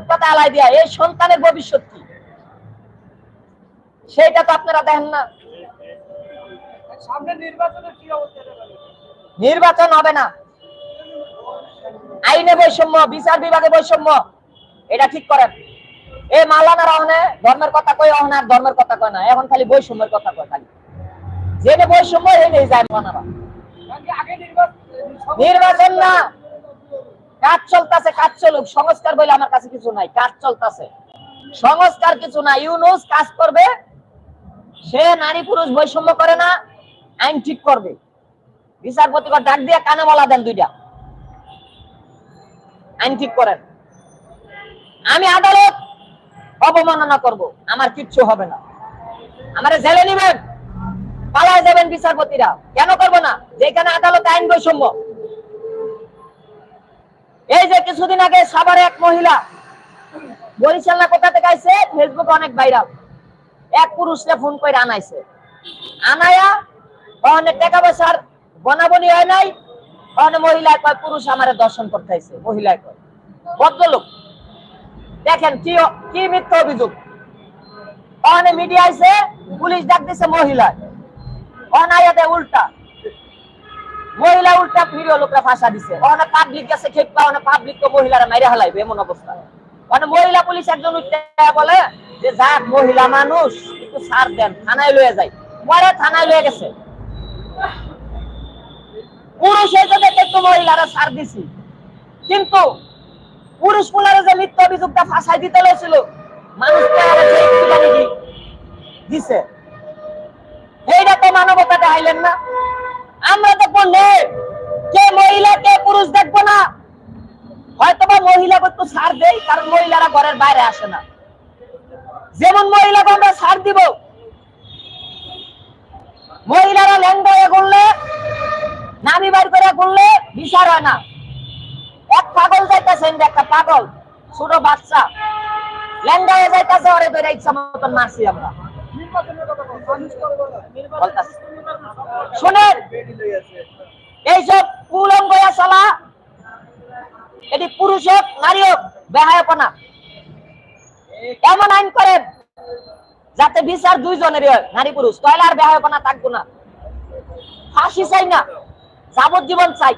ফুটপাতে আলাই দিয়া এই সন্তানের ভবিষ্যৎ কি? সেইটা তো আপনারা দেখেন না? নির্বাচন হবে না। আইনে বৈষম্য বিচার বিভাগে বৈষম্য এটা ঠিক করেন। এই মালানা রহনে ধর্মের কথা কই অহনে আর ধর্মের কথা কয় না এখন খালি বৈষম্যের কথা কয় খালি। জেনে বৈষম্য এনে যায় মালানারা নির্বাচন না কাজ চলতেছে, কাজ চলুক, সংস্কার বলে আমার কাছে কিছু নাই, কাজ চলতেছে। সংস্কার কিছু না ইউনুস কাজ করবে, সে নারী পুরুষ বৈষম্য করে না, আইন ঠিক করবে। বিচারপতিকে ডাক দিয়ে কানে বলা দেন দুইটা। আইন ঠিক করেন। আমি আদালত অবমাননা করব, আমার কিচ্ছু হবে না। আমারে জেলে নিবেন, পালায় যাবেন বিচারপতিরা। কেন করব না? যেখানে আদালত আইন বৈষম্য। এই যে কিছুদিন আগে সাভারে এক মহিলা বরিশাল না কোথা থেকে আইছে? ফেসবুকে অনেক ভাইরাল এক পুরুষকে ফোন করে আনাইছে। আনায়া অনেক টাকা পয়সার বনাবনি হয় নাই। অনেক মহিলা কয়, পুরুষ আমারে দর্শন করতে আইছে। কয়, ভদ্রলোক, দেখেন কি কি মিথ্যা অভিযোগ? অনেক মিডিয়া আইছে, পুলিশ ডাক দিছে মহিলা অনায়াতে উল্টা মহিলা উল্টা ভিডিও লোকরা ফাঁসা দিছে। অনেক পাবলিক গেছে খেপা অনেক পাবলিক তো মহিলারা মাইরে হালাইবে, এমন অবস্থা। মানে মহিলা পুলিশ একজন বলে যে, যাক, মহিলা মানুষ, একটু ছাড় দেন, থানায় লয়ে যায় পরে থানায় লয়ে গেছে। পুরুষ এই জন্য একটু মহিলারা ছাড় দিছি। কিন্তু পুরুষ পুলারে যে মিথ্যা অভিযোগটা ফাঁসাই দিতে লয়েছিল মানুষ তো যে একটুখানি দি- দিছে। এইটা তো মানবতা দেখাইলেন না। আমরা দেখব নে কে মহিলা, কে পুরুষ দেখব না। হয়তো বা মহিলাকে একটু ছাড় দেই, কারণ মহিলারা ঘরের বাইরে আসে না। যেমন মহিলাকে আমরা ছাড় দিব, মহিলারা লেঙ্গা হয়ে করলে নামি বাইর করে করলে বিচার হয় না। এক পাগল যাইতেছে একটা পাগল, ছোট বাচ্চা। লেঙ্গা হয়ে যাইতেছে, ওরে ধরে ইচ্ছা মতন মারছি আমরা নির্বাচনের কথা বলো, মানুষ করব না। বলতাছি। শোনেন এইসব কুলঙ্গ চলা এটি পুরুষ হোক নারী হোক বেহায়পনা এমন আইন করেন যাতে বিচার দুইজনেরই হয় নারী পুরুষ তাহলে আর বেহায়পনা থাকব না ফাঁসি চাই না যাবজ্জীবন চাই।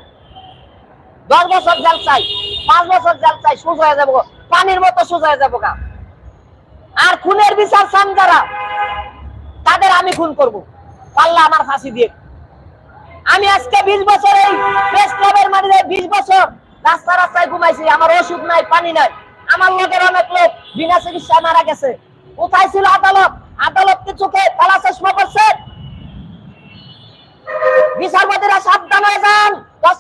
দশ বছর জেল চাই, পাঁচ বছর জেল চাই, সুজ হয়ে যাব পানির মতো সুজ হয়ে যাব গা। আর খুনের বিচার চান যারা তাদের আমি খুন করব। পাল্লা আমার ফাঁসি দিয়ে। আমি আজকে বিশ বছর এই প্রেস ক্লাবের মানে বিশ বছর রাস্তা রাস্তায় ঘুমাইছি আমার ওষুধ নাই, পানি নাই। আমার লোকের অনেক লোক বিনা চিকিৎসায় মারা গেছে। কোথায় ছিল আদালত আদালত কি চোখে তালা চশমা করছে বিচারপতিরা সাবধান হয়ে যান দশ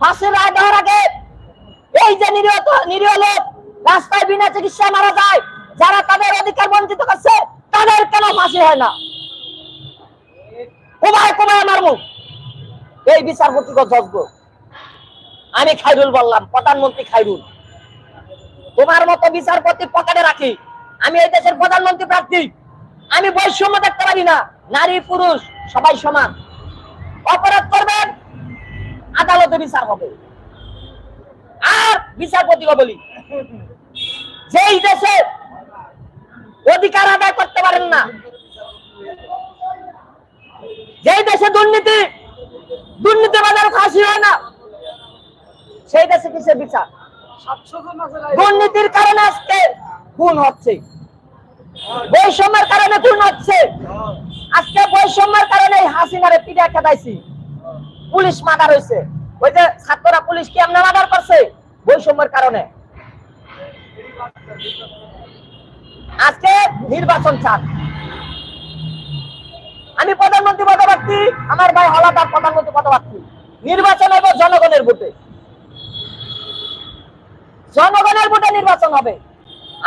ফাঁসির রায় দেওয়ার আগে এই যে নিরীহ নিরীহ লোক, রাস্তায় বিনা চিকিৎসায় মারা যায়, যারা তাদের অধিকার বঞ্চিত করছে, তাদের কেন ফাঁসি হয় না? কোমায় কোমায় মারমু এই বিচারপতি যজ্ঞ। আমি খাইরুল বললাম, প্রধানমন্ত্রী খাইরুল তোমার মতো বিচারপতি পকেটে রাখি। আমি এই দেশের প্রধানমন্ত্রী প্রার্থী। আমি বৈষম্য দেখতে পারি না। নারী পুরুষ সবাই সমান। অপরাধ করবেন আদালতে বিচার হবে। আর বিচারপতিকে বলি যেই দেশে অধিকার আদায় করতে পারেন না যেই দেশে দুর্নীতি দুর্নীতি বাজার ফাঁসি হয় না সেই দেশে কিসের বিচার। দুর্নীতির কারণে আজকে খুন হচ্ছে। বৈষম্যের কারণে খুন হচ্ছে। আজকে বৈষম্যের কারণে হাসিনারে পিঠা খেদাইছি। পুলিশ মার্ডার হয়েছে ওই যে ছাত্ররা পুলিশ কি এমনি মার্ডার করছে? বৈষম্যের কারণে। আজকে নির্বাচন চান। আমি প্রধানমন্ত্রী পদপ্রার্থী, আমার ভাই হলাদার প্রধানমন্ত্রী পদপ্রার্থী। নির্বাচন হবে জনগণের ভোটে। জনগণের ভোটে নির্বাচন হবে।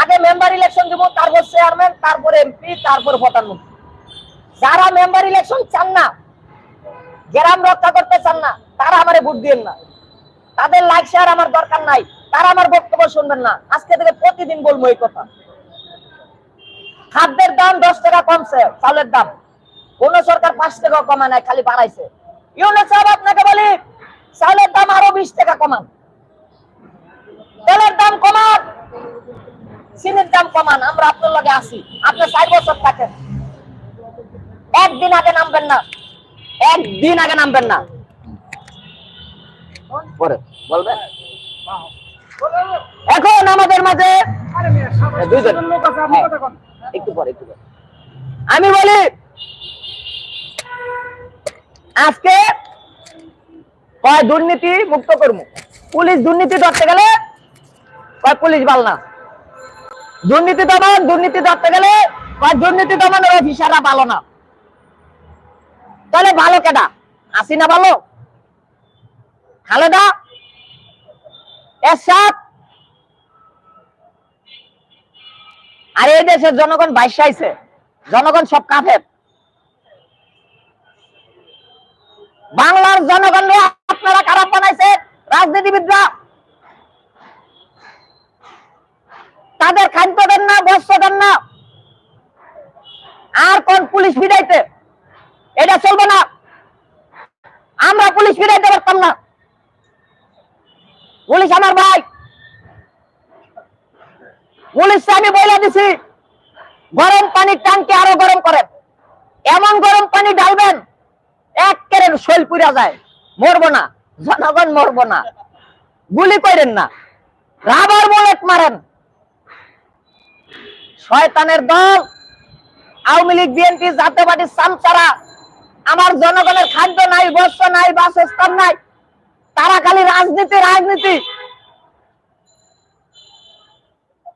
আগে মেম্বার ইলেকশন দিব, তারপর চেয়ারম্যান তারপর এমপি তারপর প্রধানমন্ত্রী যারা মেম্বার ইলেকশন চান না, গ্রাম রক্ষা করতে চান না, তারা আমারে ভোট দিয়েন না। তাদের লাইক শেয়ার আমার দরকার নাই, তারা আমার বক্তব্য শুনবেন না। আজকে থেকে প্রতিদিন বলব এই কথা। খাদ্যের দাম দশ টাকা কমছে চালের দাম। কোন সরকার পাঁচ টাকা কমা নাই, খালি বাড়াইছে। ইউনুস সাহেব আপনাকে বলি চালের দাম আরও বিশ টাকা কমান। তেলের দাম কমান। চিনির দাম কমান আমরা আপনার লগে আছি। আপনি চার বছর থাকেন একদিন আগে নামবেন না। একদিন আগে নামবেন না। এখন আমাদের মাঝে হ্যাঁ, আমি বলি আজকে কয় দুর্নীতি মুক্ত করব? পুলিশ দুর্নীতি ধরতে গেলে কয় পুলিশ বাল না? দুর্নীতি দমন, দুর্নীতি ধরতে গেলে দুর্নীতি দমনের অফিসাররা ভালো না। তাহলে ভালো কেডা? আসি না ভালো? খালেদা? এরশাদ? আর এই দেশের জনগণ বাইশাইছে জনগণ সব কাফের। বাংলার জনগণ আপনারা খারাপ বানাইছে রাজনীতিবিদরা তাদের খাদ্য দেন না বস্ত্র দেন না আর কোন পুলিশ ফিরাইতে? এটা চলবে না। আমরা পুলিশ ফিরাইতে পারতাম না। পুলিশ আমার ভাই। পুলিশকে আমি বলে দিছি, গরম পানির ট্যাঙ্কে আরও গরম করেন। এমন গরম পানি ঢালবেন, এক কেরের শৈল পুড়া যায়। মরবো না, জনগণ মরবো না। গুলি করেন না। রাবার বুলেট মারেন। শয়তানের দল আওয়ামী লীগ, বিএনপি জাতীয় পার্টির আমার জনগণের খাদ্য নাই, বস্ত্র নাই, বাসস্থান নাই। তারা খালি রাজনীতি রাজনীতি।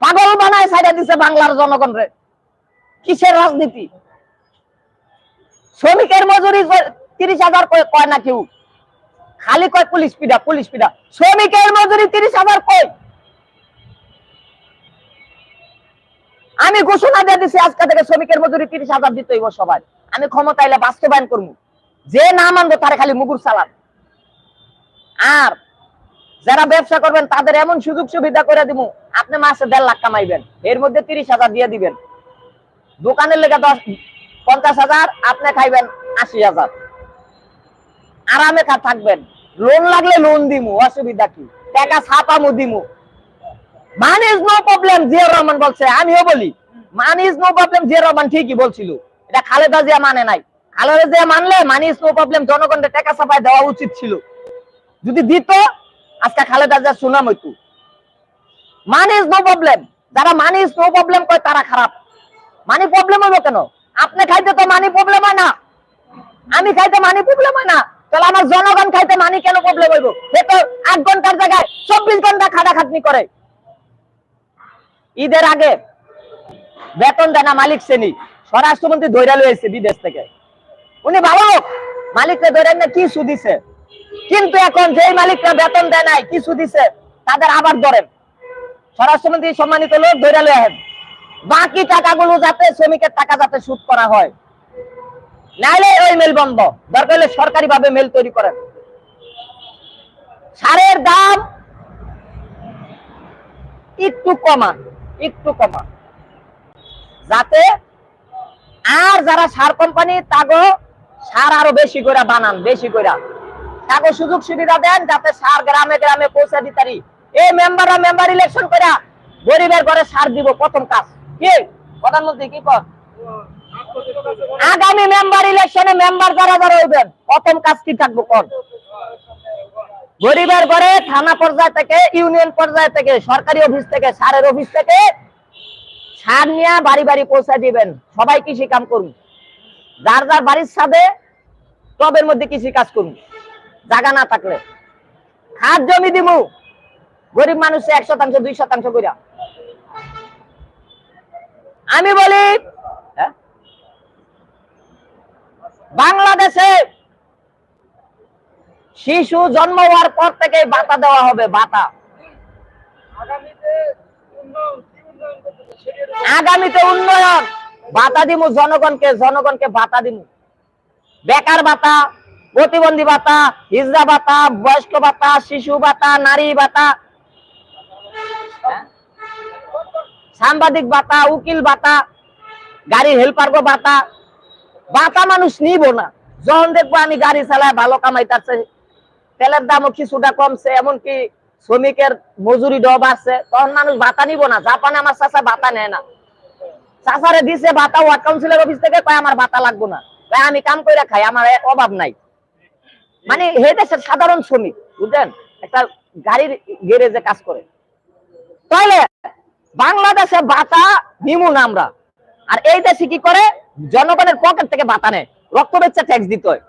পাগল বানায় ছাইড়া দিছে বাংলার জনগণ রে। কিসের রাজনীতি? শ্রমিকের মজুরি তিরিশ হাজার কয় কয় না কেউ? খালি কয়, পুলিশ পিডা পুলিশ পিডা। শ্রমিকের মজুরি তিরিশ হাজার কয়? আমি ঘোষণা দিয়ে দিছি, আজকে থেকে শ্রমিকের মজুরি তিরিশ হাজার দিতে হইব সবাই। আমি ক্ষমতা এলে বাস্তবায়ন করব। যে না মানবো তারা খালি মুগুর চালান আর যারা ব্যবসা করবেন, তাদের এমন সুযোগ সুবিধা করে দিব, আপনি মাসে দেড় লাখ কামাইবেন, এর মধ্যে তিরিশ হাজার দিয়ে দিবেন। দোকানের লেগে দশ, পঞ্চাশ হাজার, আপনি খাইবেন আশি হাজার। আরামে থাকবেন। লোন লাগলে লোন দিমু, অসুবিধা কি? টাকা ছাপামু দিমু। Man is no problem Zia Rahman বলছে। আমিও বলি man is no problem Zia Rahman ঠিকই বলছিল। এটা খালেদা জিয়া মানে নাই। খালেদা জিয়া মানলে মান ইজ নো প্রবলেম ছাপায় দেওয়া উচিত ছিল। যদি দিত, আজকে Khaleda Zia man is no problem যারা ইজ নো প্রবলেম কয়, তারা খারাপ। মানি প্রবলেম হইব কেন? আপনি খাইতে তো মানি প্রবলেম হয় না। আমি খাইতে মানি প্রবলেম হয় না। তাহলে আমার জনগণ খাইতে মানি কেন প্রবলেম হইব? সে তো আট ঘণ্টার জায়গায় চব্বিশ ঘণ্টা খাটাখাটনি করে। ঈদের আগে বেতন দেয় না মালিক শ্রেণি। স্বরাষ্ট্রমন্ত্রী ধৈর্য লয়েছে বিদেশ থেকে। উনি ভালো লোক। মালিককে ধরে না কি সুদিছে কিন্তু এখন যেই মালিকরা বেতন দেয় নাই, কি সুদিছে তাদের আবার ধরেন। স্বরাষ্ট্রমন্ত্রী সম্মানিত লোক ধৈর্য লয়ে বাকি টাকাগুলো যাতে শ্রমিকের টাকা যাতে সুদ করা হয়। নাইলে ওই মেল বন্ধ। দরকার হলে সরকারি ভাবে মেল তৈরি করেন। সারের দাম একটু কমান। একটু কমান যাতে আর যারা সার কোম্পানি তাগো সার আরও বেশি করে বানান, বেশি করে তাগো সুযোগ সুবিধা দেন, যাতে সার গ্রামে গ্রামে পৌঁছে দিতারি এই মেম্বাররা মেম্বার ইলেকশন করে গরিবের ঘরে সার দিব, প্রথম কাজ। কি? প্রধানমন্ত্রী কি কর? আগামী মেম্বার ইলেকশনে মেম্বার যারা যারা হইবেন, প্রথম কাজ কি থাকব কোন গরিবের ঘরে থানা পর্যায় থেকে, ইউনিয়ন পর্যায় থেকে, সরকারি অফিস থেকে সারের অফিস থেকে সার নিয়ে বাড়ি বাড়ি পৌঁছে দিবেন। সবাই কৃষি কাম করুন। যার যার বাড়ির ছাদে, টবের মধ্যে কৃষি কাজ করুন। জায়গা না থাকলে। খাদ জমি দিমু। গরিব মানুষ এক শতাংশ, দুই শতাংশ করিয়া আমি বলি হ্যাঁ? বাংলাদেশে শিশু জন্ম হওয়ার পর থেকে বাতা দেওয়া হবে বাতা আগামীতে উন্নয়ন বাতা দিমু জনগণকে জনগণকে বাতা দিমু। বেকার ভাতা প্রতিবন্ধী বাতা হিজড়া বাতা বয়স্ক বাতা শিশু বাতা নারী বাতা সাংবাদিক বাতা উকিল বাতা গাড়ির হেল্পার বাতা বাতা মানুষ নিব না। যখন দেখব আমি গাড়ি চালায় ভালো কামাইতেছে তেলের দামও কিছুটা কমছে, এমনকি শ্রমিকের মজুরি ডব আছে। তখন মানুষ ভাতা নিব না। জাপানে আমার চাচা ভাতা নেয় না। চাচারে দিছে ভাতা, ওয়ার্ড কাউন্সিলের অফিস থেকে কয়, আমার ভাতা লাগবো না। কয় আমি কাম করে খাই, আমার অভাব নাই। মানে হে দেশের সাধারণ শ্রমিক, বুঝলেন? একটা গাড়ির গ্যারেজে কাজ করে। তাহলে বাংলাদেশে ভাতা নিমু না আমরা। আর এই দেশে কি করে? জনগণের পকেট থেকে ভাতা নেয়। রক্ত বেচা ট্যাক্স দিতে হয়।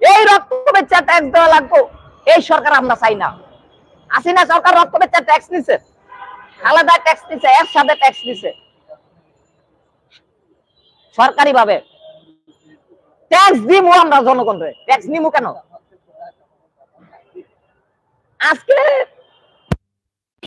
এই রক্ত বেচা ট্যাক্স দেওয়া লাগবো, এই সরকার আমরা চাই না। আসিনা সরকার রক্ত বেচা ট্যাক্স নিছে। আলাদা ট্যাক্স নিছে, একসাথে ট্যাক্স নিছে। সরকারি ভাবে ট্যাক্স দিমু আমরা জনগণ জনগণরে। ট্যাক্স নিমু কেন? আজকে